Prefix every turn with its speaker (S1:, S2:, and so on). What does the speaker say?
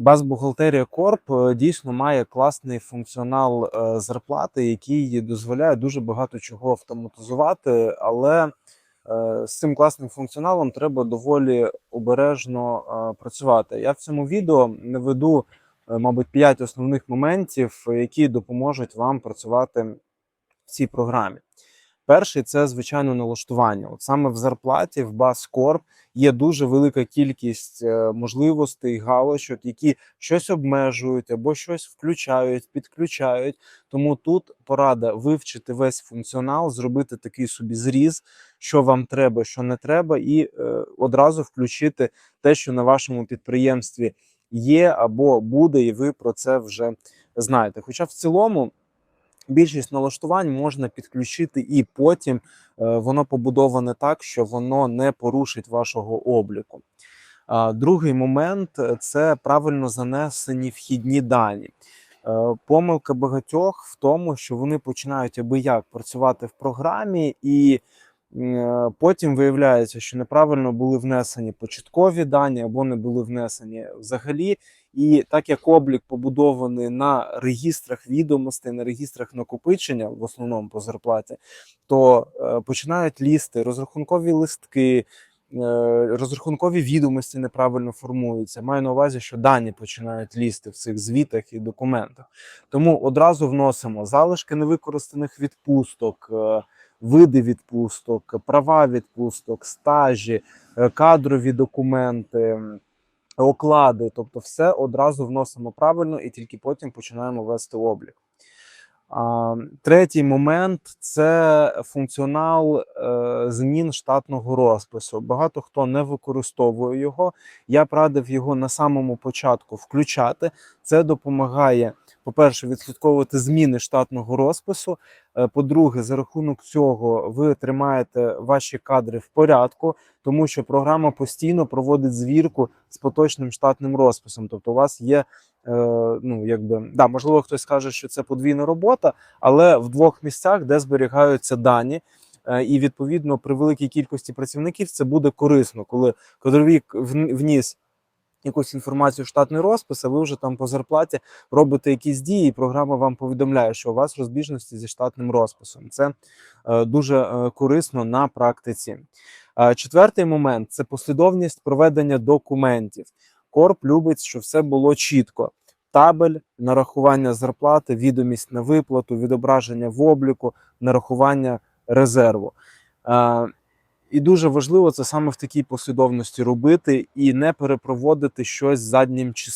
S1: Базбухгалтерія Корп е, дійсно має класний функціонал е, зарплати, який дозволяє дуже багато чого автоматизувати, але е, з цим класним функціоналом треба доволі обережно працювати. Я в цьому відео не веду, е, мабуть, 5 основних моментів, які допоможуть вам працювати в цій програмі. Перший це звичайно налаштування. От саме в зарплаті в Баскорп є дуже велика кількість е, можливостей, галочок, які щось обмежують або щось включають, підключають. Тому тут порада вивчити весь функціонал, зробити такий собі зріз, що вам треба, що не треба, і е, одразу включити те, що на вашому підприємстві є або буде, і ви про це вже знаєте. Хоча в цілому. Більшість налаштувань можна підключити, і потім е, воно побудоване так, що воно не порушить вашого обліку. Другий момент е, це правильно занесені вхідні дані. Е, Помилка багатьох в тому, що вони починають аби як працювати в програмі, і потім виявляється, що неправильно були внесені початкові дані або не були внесені взагалі. І так як облік побудований на регістрах відомостей, на регістрах накопичення, в основному по зарплаті, то е, починають лізти розрахункові листки, е, розрахункові відомості неправильно формуються. Маю на увазі, що дані починають лізти в цих звітах і документах. Тому одразу вносимо залишки невикористаних відпусток. е, Види відпусток, права відпусток, стажі, кадрові документи, оклади, тобто все одразу вносимо правильно і тільки потім починаємо вести облік. А, Третій момент це функціонал е, змін штатного розпису. Багато хто не використовує його. Я б радив його на самому початку включати. Це допомагає, по-перше, відслідковувати зміни штатного розпису. Е, По-друге, за рахунок цього ви тримаєте ваші кадри в порядку, тому що програма постійно проводить звірку з поточним штатним розписом. Тобто, у вас є, е, ну якби да, можливо, хтось скаже, що це подвійна робота, але в двох місцях, де зберігаються дані. е, І відповідно при великій кількості працівників це буде корисно, коли кадровік вніс якусь інформацію штатний розпис, а ви вже там по зарплаті робите якісь дії, і програма вам повідомляє, що у вас розбіжності зі штатним розписом. Це е, дуже е, корисно на практиці. Е, Четвертий момент це послідовність проведення документів. Корп любить, щоб все було чітко. Табель, нарахування зарплати, відомість на виплату, відображення в обліку, нарахування резерву. І дуже важливо це саме в такій послідовності робити і не перепроводити щось заднім числом.